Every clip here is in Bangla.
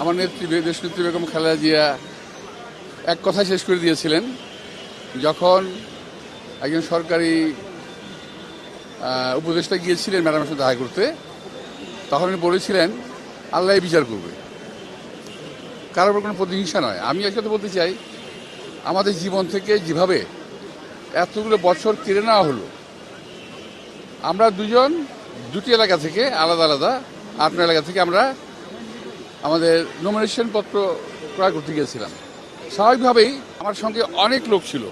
আমার নেত্রী দেশ নেত্রী বেগম খালেদা জিয়া এক কথা শেষ করে দিয়েছিলেন, যখন একজন সরকারি উপদেষ্টা গিয়েছিলেন ম্যাডামের সাথে দেখা করতে, তখন উনি বলেছিলেন, আল্লাহ বিচার করবে। কারোর কোনো প্রতিহিংসা নয়। আমি একটা কথা বলতে চাই, আমাদের জীবন থেকে যেভাবে এতগুলো বছর কেড়ে নেওয়া হলো, আমরা দুজন দুটি এলাকা থেকে আলাদা আলাদা, আপনার এলাকা থেকে আমরা আমাদের নমিনেশন পত্র ক্রয় করতে গিয়েছিলাম। স্বাভাবিকভাবেই আমার সঙ্গে অনেক লোক ছিল,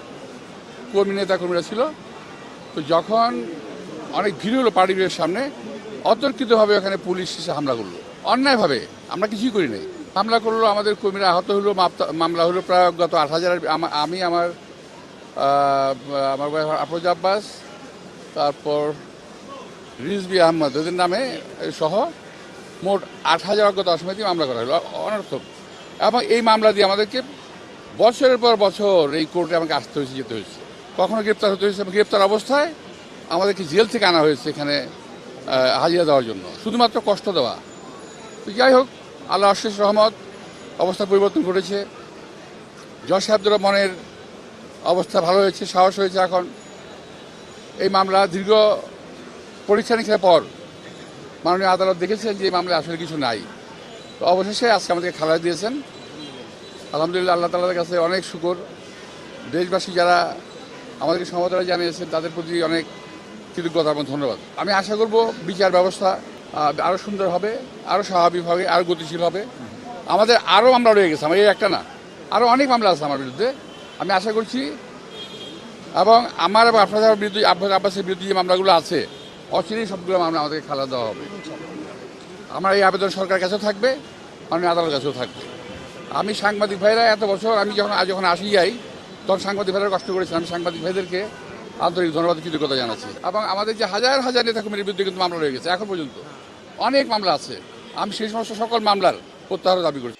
কর্মী নেতা কর্মীরা ছিল। তো যখন অনেক ভিড় হলো পার্টির সামনে, অতর্কিতভাবে ওখানে পুলিশ এসে হামলা করল। অন্যায়ভাবে আমরা কিছুই করি নাই। হামলা করল, আমাদের কর্মীরা আহত হলো মামলা হলো প্রায় গত আট হাজার। আমি আমার আমার আফরোজ আব্বাস, তারপর রিজবি আহমদ, ওদের নামে সহ মোট আট হাজার অজ্ঞাত দিয়ে মামলা করা হলো। অনর্থক। এবং এই মামলা দিয়ে আমাদেরকে বছরের পর বছর এই কোর্টে আমাকে আসতে হয়েছে, যেতে হয়েছে। কখনো গ্রেপ্তার হতে হয়েছে গ্রেপ্তার অবস্থায় আমাদেরকে জেল থেকে আনা হয়েছে এখানে হাজিরা দেওয়ার জন্য। শুধুমাত্র কষ্ট দেওয়া। তো যাই হোক আল্লাহ আশিস রহমত, অবস্থা পরিবর্তন ঘটেছে। জজ সাহেবদের মনের অবস্থা ভালো হয়েছে, সাহস হয়েছে এখন। এই মামলা দীর্ঘ পরীক্ষা নিরীক্ষার পর মাননীয় আদালত দেখেছেন যে মামলায় আসলে কিছু নাই। তো অবশেষে আজকে আমাদেরকে খালায় দিয়েছেন। আলহামদুলিল্লাহ আল্লাহ তালার কাছে অনেক শুকর। দেশবাসী যারা আমাদেরকে সমবেদনা জানিয়েছেন, তাদের প্রতি অনেক কৃতজ্ঞতা এবং ধন্যবাদ। আমি আশা করব বিচার ব্যবস্থা আরও সুন্দর হবে আরও স্বাভাবিক হবে আরও গতিশীল হবে। আমাদের আরও মামলা রয়ে গেছে, আমার এই একটা না। আরও অনেক মামলা আছে আমার বিরুদ্ধে। আমি আশা করছি এবং আমার এবং আপনাদের বিরুদ্ধে আব্বাস আব্বাসের বিরুদ্ধে যে মামলাগুলো আছে অচিরেই সবগুলো মামলা আমাদেরকে খালা দেওয়া হবে। আমার এই আবেদন সরকারের কাছেও থাকবে, মাননীয় আদালতের কাছেও থাকবে। আমি সাংবাদিক ভাইরা এত বছর আমি যখন যখন আসি যাই, তখন সাংবাদিক ভাইরা কষ্ট করেছি আমি সাংবাদিক ভাইদেরকে আন্তরিক ধন্যবাদ কৃতজ্ঞতা জানাচ্ছি। এবং আমাদের যে হাজার হাজার নেতা কর্মীর বিরুদ্ধে কিন্তু মামলা রয়ে গেছে, এখন পর্যন্ত। অনেক মামলা আছে। আমি সেই সমস্ত সকল মামলার প্রত্যাহার দাবি করছি।